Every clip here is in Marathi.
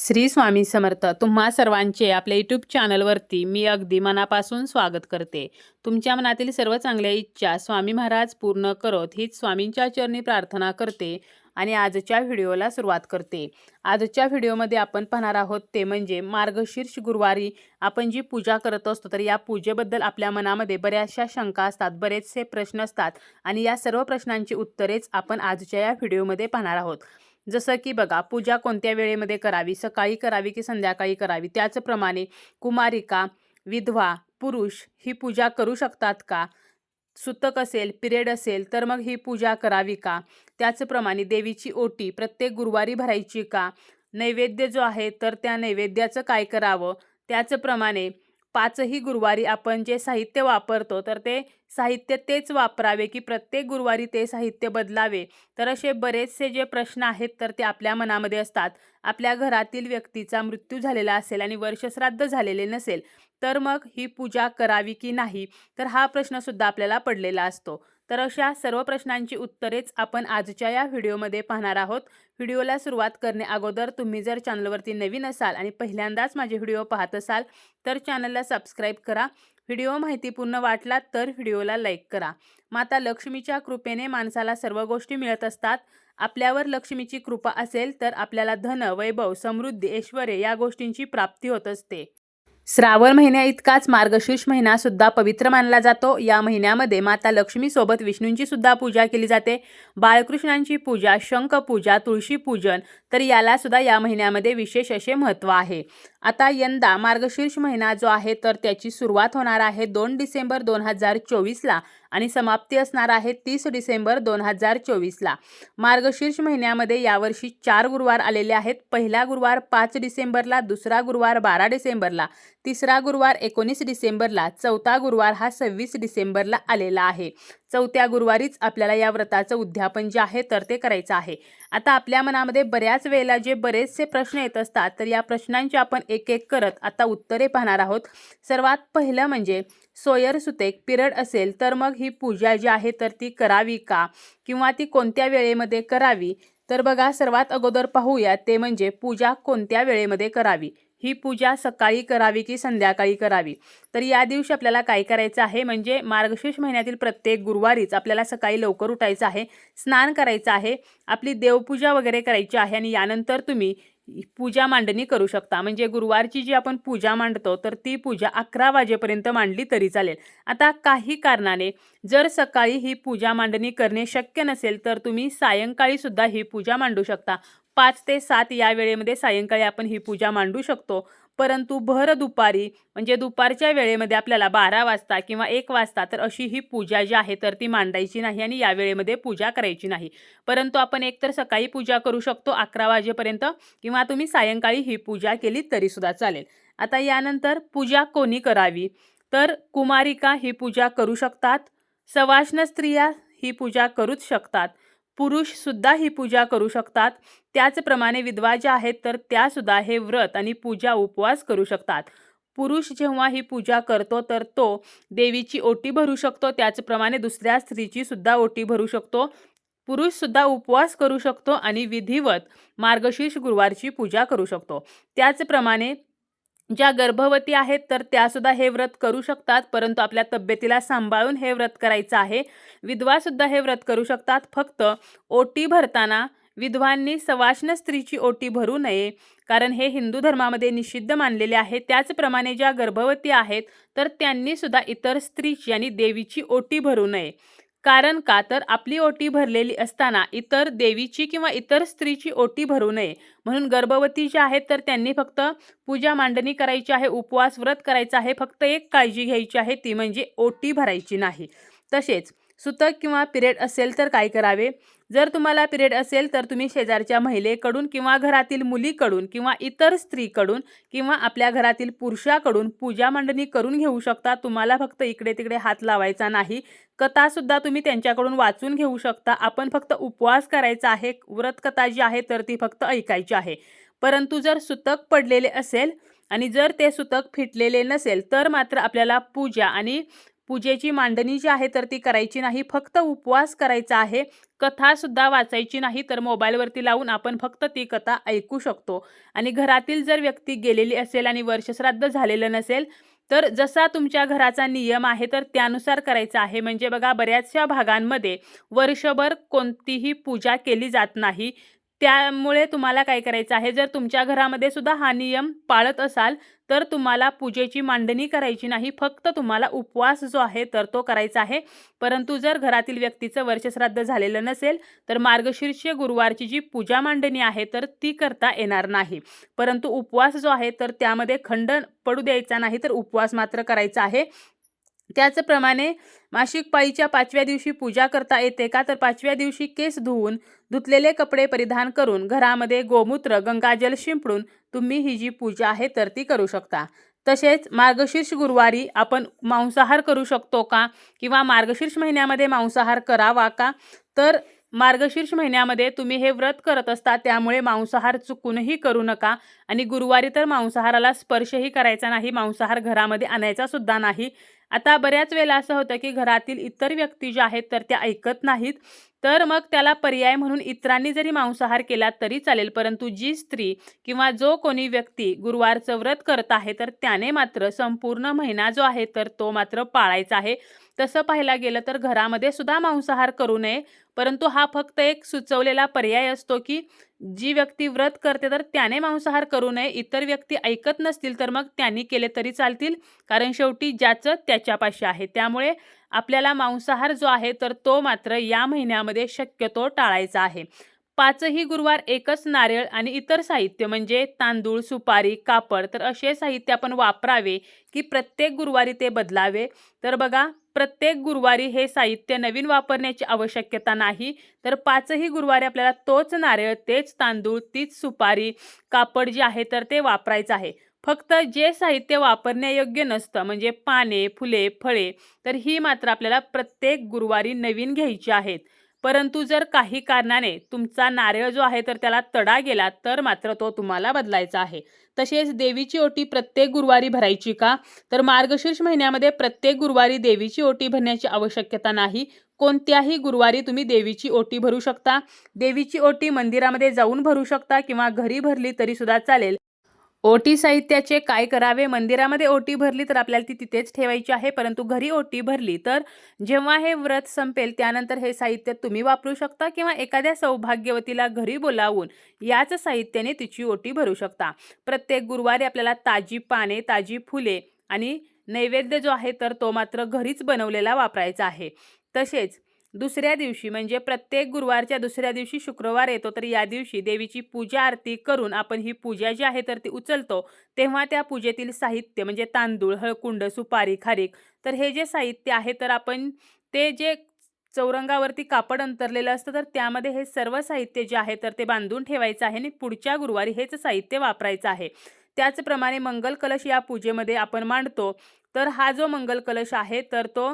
श्री स्वामी समर्थ तुम्हा सर्वांचे आपल्या यूट्यूब चॅनलवरती मी अगदी मनापासून स्वागत करते. तुमच्या मनातील सर्व चांगल्या इच्छा स्वामी महाराज पूर्ण करत हीच स्वामींच्या चरणी प्रार्थना करते आणि आजच्या व्हिडिओला सुरुवात करते. आजच्या व्हिडिओमध्ये आपण पाहणार आहोत ते म्हणजे मार्गशीर्ष गुरुवारी आपण जी पूजा करत असतो तर या पूजेबद्दल आपल्या मनामध्ये बऱ्याचशा शंका असतात बरेचसे प्रश्न असतात आणि या सर्व प्रश्नांची उत्तरेच आपण आजच्या या व्हिडिओमध्ये पाहणार आहोत. जसं की बघा पूजा कोणत्या वेळेमध्ये करावी? सकाळी करावी की संध्याकाळी करावी? त्याचप्रमाणे कुमारिका विधवा पुरुष ही पूजा करू शकतात का? सुतक असेल पिरियड असेल तर मग ही पूजा करावी का? त्याचप्रमाणे देवीची ओटी प्रत्येक गुरुवारी भरायची का? नैवेद्य जो आहे तर त्या नैवेद्याचं काय करावं? त्याचप्रमाणे पाचही गुरुवारी आपण जे साहित्य वापरतो तर ते साहित्य तेच वापरावे की प्रत्येक गुरुवारी ते साहित्य बदलावे. तर असे बरेचसे जे प्रश्न आहेत तर ते आपल्या मनामध्ये असतात. आपल्या घरातील व्यक्तीचा मृत्यू झालेला असेल आणि वर्षश्राद्ध झालेले नसेल तर मग ही पूजा करावी की नाही? तर हा प्रश्नसुद्धा आपल्याला पडलेला असतो. तर अशा सर्व प्रश्नांची उत्तरेच आपण आजच्या या व्हिडिओमध्ये पाहणार आहोत. व्हिडिओला सुरुवात करणे अगोदर तुम्ही जर चॅनलवरती नवीन असाल आणि पहिल्यांदाच माझे व्हिडिओ पाहत असाल तर चॅनलला सबस्क्राईब करा. व्हिडिओ माहितीपूर्ण वाटला तर व्हिडिओला लाईक करा. माता लक्ष्मीच्या कृपेने माणसाला सर्व गोष्टी मिळत असतात. आपल्यावर लक्ष्मीची कृपा असेल तर आपल्याला धन वैभव समृद्धी ऐश्वर या गोष्टींची प्राप्ती होत असते. श्रावण महिन्या इतकाच मार्गशीर्ष महिना सुद्धा पवित्र मानला जातो. या महिन्यामध्ये माता लक्ष्मीसोबत विष्णूंची सुद्धा पूजा केली जाते. बाळकृष्णांची पूजा शंखपूजा तुळशी पूजन तर याला सुद्धा या महिन्यामध्ये विशेष असे महत्त्व आहे. आता यंदा मार्गशीर्ष महिना जो आहे तर त्याची सुरुवात होणार आहे दोन डिसेंबर दोन हजार चोवीसला आणि समाप्ती असणार आहे तीस डिसेंबर दोन हजार चोवीसला मार्गशीर्ष महिन्यामध्ये यावर्षी चार गुरुवार आलेले आहेत. पहिला गुरुवार पाच डिसेंबरला दुसरा गुरुवार बारा डिसेंबरला. तिसरा गुरुवार एकोणीस डिसेंबरला चौथा गुरुवार हा सव्वीस डिसेंबरला आलेला आहे. चौथ्या गुरुवारीच आपल्याला या व्रताचं उद्यापन जे आहे तर ते करायचं आहे. आता आपल्या मनामध्ये बऱ्याच वेळेला जे बरेचसे प्रश्न येत असतात तर या प्रश्नांची आपण एक एक करत आता उत्तरे पाहणार आहोत. सर्वात पहिलं म्हणजे सोयर सुतेक पिरड असेल तर मग ही पूजा जी आहे तर ती करावी का? किंवा ती कोणत्या वेळेमध्ये करावी? तर बघा सर्वात अगोदर पाहूया ते म्हणजे पूजा कोणत्या वेळेमध्ये करावी? ही पूजा सकाळी करावी की संध्याकाळी करावी? तर या दिवशी आपल्याला काय करायचं आहे? म्हणजे मार्गशीर्ष महिन्यातील प्रत्येक गुरुवारीच आपल्याला सकाळी लवकर उठायचं आहे स्नान करायचं आहे आपली देवपूजा वगैरे करायची आहे आणि यानंतर तुम्ही पूजा मांडणी करू शकता. म्हणजे गुरुवारची जी आपण पूजा मांडतो तर ती पूजा अकरा वाजेपर्यंत मांडली तरी चालेल. आता काही कारणाने जर सकाळी ही पूजा मांडणी करणे शक्य नसेल तर तुम्ही सायंकाळीसुद्धा ही पूजा मांडू शकता. पाच ते सात या वेळेमध्ये सायंकाळी आपण ही पूजा मांडू शकतो. परंतु भर दुपारी म्हणजे दुपारच्या वेळेमध्ये आपल्याला बारा वाजता किंवा एक वाजता तर अशी ही पूजा जी आहे तर ती मांडायची नाही आणि या वेळेमध्ये पूजा करायची नाही. परंतु आपण एकतर सकाळी पूजा करू शकतो अकरा वाजेपर्यंत किंवा तुम्ही सायंकाळी ही पूजा केली तरीसुद्धा चालेल. आता यानंतर पूजा कोणी करावी? तर कुमारिका ही पूजा करू शकतात. सवाष्ण स्त्रिया ही पूजा करूच शकतात. पुरुषसुद्धा ही पूजा करू शकतात. त्याचप्रमाणे विधवा ज्या आहेत तर त्यासुद्धा हे व्रत आणि पूजा उपवास करू शकतात. पुरुष जेव्हा ही पूजा करतो तर तो देवीची ओटी भरू शकतो. त्याचप्रमाणे दुसऱ्या स्त्रीची सुद्धा ओटी भरू शकतो. पुरुष सुद्धा उपवास करू शकतो आणि विधिवत मार्गशीर्ष गुरुवारची पूजा करू शकतो. त्याचप्रमाणे ज्या गर्भवती आहेत तर त्यासुद्धा हे व्रत करू शकतात. परंतु आपल्या तब्येतीला सांभाळून हे व्रत करायचं आहे. विधवासुद्धा हे व्रत करू शकतात. फक्त ओटी भरताना विधवांनी सवाष्ण स्त्रीची ओटी भरू नये. कारण हे हिंदू धर्मामध्ये निषिद्ध मानलेले आहे. त्याचप्रमाणे ज्या गर्भवती आहेत तर त्यांनी सुद्धा इतर स्त्रीची आणि देवीची ओटी भरू नये. कारण का? तर आपली ओटी भरलेली असताना इतर देवीची किंवा इतर स्त्रीची ओटी भरू नये. म्हणून गर्भवती ज्या आहेत तर त्यांनी फक्त पूजा मांडणी करायची आहे उपवास व्रत करायचं आहे फक्त एक काळजी घ्यायची आहे ती म्हणजे ओटी भरायची नाही. तसेच सुतक किंवा पिरियड असेल तर काय करावे? जर तुम्हाला पिरियड असेल तर तुम्ही शेजारच्या महिलेकडून किंवा घरातील मुलीकडून किंवा इतर स्त्रीकडून किंवा आपल्या घरातील पुरुषाकडून पूजा मांडणी करून घेऊ शकता. तुम्हाला फक्त इकडे तिकडे हात लावायचा नाही. कथासुद्धा तुम्ही त्यांच्याकडून वाचून घेऊ शकता. आपण फक्त उपवास करायचा आहे. व्रत कथा जी आहे तर ती फक्त ऐकायची आहे. परंतु जर सुतक पडलेले असेल आणि जर ते सुतक फिटलेले नसेल तर मात्र आपल्याला पूजा आणि पूजेची मांडणी जी आहे तर ती करायची नाही फक्त उपवास करायचा आहे. कथासुद्धा वाचायची नाही तर मोबाईलवरती लावून आपण फक्त ती कथा ऐकू शकतो. आणि घरातील जर व्यक्ती गेलेली असेल आणि वर्षश्राद्ध झालेलं नसेल तर जसा तुमच्या घराचा नियम आहे तर त्यानुसार करायचा आहे. म्हणजे बघा बऱ्याचशा भागांमध्ये वर्षभर कोणतीही पूजा केली जात नाही. त्यामुळे तुम्हाला काय करायचं आहे? जर तुमच्या घरामध्ये सुद्धा हा नियम पाळत असाल तर तुम्हाला पूजेची मांडणी करायची नाही. फक्त तुम्हाला उपवास जो आहे तर तो करायचा आहे. परंतु जर घरातील व्यक्तीचं वर्षश्राद्ध झालेलं नसेल तर मार्गशीर्ष गुरुवारची जी पूजा मांडणी आहे तर ती करता येणार नाही. परंतु उपवास जो आहे तर त्यामध्ये खंड पडू द्यायचा नाही तर उपवास मात्र करायचा आहे. त्याचप्रमाणे मासिक पाळीच्या पाचव्या दिवशी पूजा करता येते का? तर पाचव्या दिवशी केस धुवून धुतलेले कपडे परिधान करून घरामध्ये गोमूत्र गंगाजल शिंपडून तुम्ही ही जी पूजा आहे तर ती करू शकता. तसेच मार्गशीर्ष गुरुवारी आपण मांसाहार करू शकतो का? किंवा मार्गशीर्ष महिन्यामध्ये मांसाहार करावा का? तर मार्गशीर्ष महिन्यामध्ये तुम्ही हे व्रत करत असता त्यामुळे मांसाहार चुकूनही करू नका. आणि गुरुवारी तर मांसाहाराला स्पर्शही करायचा नाही मांसाहार घरामध्ये आणायचा सुद्धा नाही. आता बऱ्याच वेळेला असं होतं की घरातील इतर व्यक्ती ज्या आहेत तर त्या ऐकत नाहीत. तर मग त्याला पर्याय म्हणून इतरांनी जरी मांसाहार केला तरी चालेल परंतु जी स्त्री किंवा जो कोणी व्यक्ती गुरुवारचं व्रत करत आहे तर त्याने मात्र संपूर्ण महिना जो आहे तर तो मात्र पाळायचा आहे. तसं पाहायला गेलं तर घरामध्ये सुद्धा मांसाहार करू नये परंतु हा फक्त एक सुचवलेला पर्याय असतो की जी व्यक्ती व्रत करते तर त्याने मांसाहार करू नये. इतर व्यक्ती ऐकत नसतील तर मग त्यांनी केले तरी चालतील कारण शेवटी ज्याचं त्याच्यापाशी आहे. त्यामुळे आपल्याला मांसाहार जो आहे तर तो मात्र या महिन्यामध्ये शक्यतो टाळायचा आहे. पाचही गुरुवार एकच नारळ आणि इतर साहित्य म्हणजे तांदूळ सुपारी कापड तर असे साहित्य आपण वापरावे की प्रत्येक गुरुवारी ते बदलावे. तर बघा प्रत्येक गुरुवारी हे साहित्य नवीन वापरण्याची आवश्यकता नाही तर पाचही गुरुवारी आपल्याला तोच नारळ तेच तांदूळ तीच सुपारी कापड जे आहे तर ते वापरायचं आहे. फक्त जे साहित्य वापरण्यायोग्य नसतं म्हणजे पाने फुले फळे तर ही मात्र आपल्याला प्रत्येक गुरुवारी नवीन घ्यायची आहेत. परंतु जर काही कारणाने तुमचा नारळ जो आहे तर त्याला तडा गेला तर मात्र तो तुम्हाला बदलायचा आहे. तसेच देवीची ओटी प्रत्येक गुरुवारी भरायची का? तर मार्गशीर्ष महिन्यामध्ये प्रत्येक गुरुवारी देवीची ओटी भरण्याची आवश्यकता नाही. कोणत्याही गुरुवारी तुम्ही देवीची ओटी भरू शकता. देवीची ओटी मंदिरामध्ये जाऊन भरू शकता किंवा घरी भरली तरी सुद्धा चालेल. ओटी साहित्याचे काय करावे? मंदिरामध्ये ओटी भरली तर आपल्याला ती तिथेच ठेवायची आहे परंतु घरी ओटी भरली तर जेव्हा हे व्रत संपेल त्यानंतर हे साहित्य तुम्ही वापरू शकता किंवा एखाद्या सौभाग्यवतीला घरी बोलावून याच साहित्याने तिची ओटी भरू शकता. प्रत्येक गुरुवारी आपल्याला ताजी पाने ताजी फुले आणि नैवेद्य जो आहे तर तो मात्र घरीच बनवलेला वापरायचा आहे. तसेच दुसऱ्या दिवशी म्हणजे प्रत्येक गुरुवारच्या दुसऱ्या दिवशी शुक्रवार येतो तर या दिवशी देवीची पूजा आरती करून आपण ही पूजा जी आहे तर ती उचलतो. तेव्हा त्या पूजेतील साहित्य म्हणजे तांदूळ हळकुंड सुपारी खारीक तर हे जे साहित्य आहे तर आपण ते जे चौरंगावरती कापड अंतरलेलं असतं तर त्यामध्ये हे सर्व साहित्य जे आहे तर ते बांधून ठेवायचं आहे आणि पुढच्या गुरुवारी हेच साहित्य वापरायचं आहे. त्याचप्रमाणे मंगल कलश या पूजेमध्ये आपण मांडतो. तर हा जो मंगल कलश आहे तर तो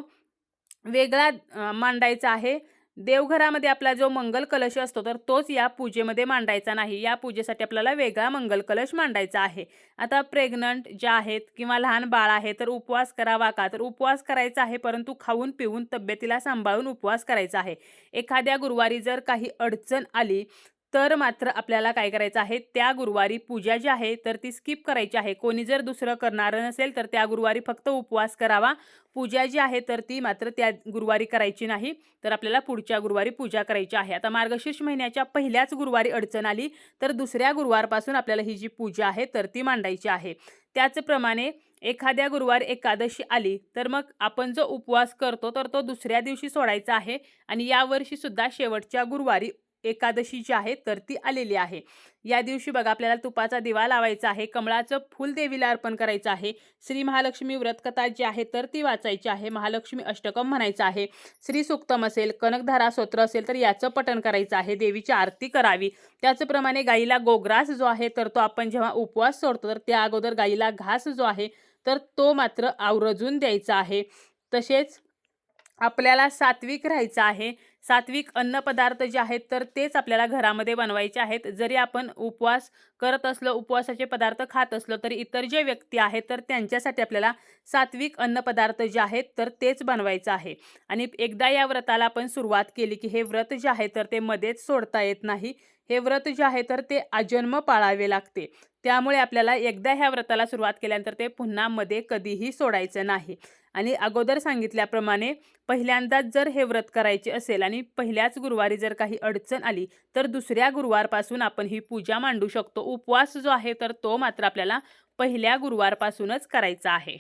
वेगळा मांडायचा आहे. देवघरामध्ये आपला जो मंगल कलश असतो तर तोच या पूजेमध्ये मांडायचा नाही. या पूजेसाठी आपल्याला वेगळा मंगल कलश मांडायचा आहे. आता प्रेग्नंट ज्या आहेत किंवा लहान बाळ आहे तर उपवास करावा का? तर उपवास करायचा आहे परंतु खाऊन पिऊन तब्येतीला सांभाळून उपवास करायचा आहे. एखाद्या गुरुवारी जर काही अडचण आली तर मात्र आपल्याला काय करायचं आहे? त्या गुरुवारी पूजा जी आहे तर ती स्किप करायची आहे. कोणी जर दुसरं करणारं नसेल तर त्या गुरुवारी फक्त उपवास करावा. पूजा जी आहे तर ती मात्र त्या गुरुवारी करायची नाही. तर आपल्याला पुढच्या गुरुवारी पूजा करायची आहे. आता मार्गशीर्ष महिन्याच्या पहिल्याच गुरुवारी अडचण आली तर दुसऱ्या गुरुवारपासून आपल्याला ही जी पूजा आहे तर ती मांडायची आहे. त्याचप्रमाणे एखाद्या गुरुवार एकादशी आली तर मग आपण जो उपवास करतो तर तो दुसऱ्या दिवशी सोडायचा आहे. आणि यावर्षीसुद्धा शेवटच्या गुरुवारी एकादशी जी आहे तर ती आलेली आहे. या दिवशी बघा आपल्याला तुपाचा दिवा लावायचा आहे कमळाचं फूल देवीला अर्पण करायचं आहे. श्री महालक्ष्मी व्रतकथा जी आहे तर ती वाचायची आहे. महालक्ष्मी अष्टकम म्हणायचं आहे. श्री सुक्तम असेल कनकधारा स्तोत्र असेल तर याचं पठण करायचं आहे. देवीची आरती करावी. त्याचप्रमाणे गाईला गोग्रास जो आहे तर तो आपण जेव्हा उपवास सोडतो तर त्या अगोदर गाईला घास जो आहे तर तो मात्र आवरजून द्यायचा आहे. तसेच आपल्याला सात्विक राहायचं आहे. सात्विक अन्नपदार्थ जे आहेत तर तेच आपल्याला घरामध्ये बनवायचे आहेत. जरी आपण उपवास करत असलो उपवासाचे पदार्थ खात असलो तरी इतर जे व्यक्ती आहेत तर त्यांच्यासाठी आपल्याला सात्विक अन्नपदार्थ जे आहेत तर तेच बनवायचं आहे. आणि एकदा या व्रताला आपण सुरुवात केली की हे व्रत जे आहे तर ते मध्येच सोडता येत नाही. हे व्रत जे आहे तर ते अजन्म पाळावे लागते. त्यामुळे आपल्याला एकदा ह्या व्रताला सुरुवात केल्यानंतर ते पुन्हा मध्ये कधीही सोडायचं नाही. आणि अगोदर सांगितल्याप्रमाणे पहिल्यांदाच जर हे व्रत करायचे असेल आणि पहिल्याच गुरुवारी जर काही अडचण आली तर दुसऱ्या गुरुवारपासून आपण ही पूजा मांडू शकतो. उपवास जो आहे तर तो मात्र आपल्याला पहिल्या गुरुवारपासूनच करायचा आहे.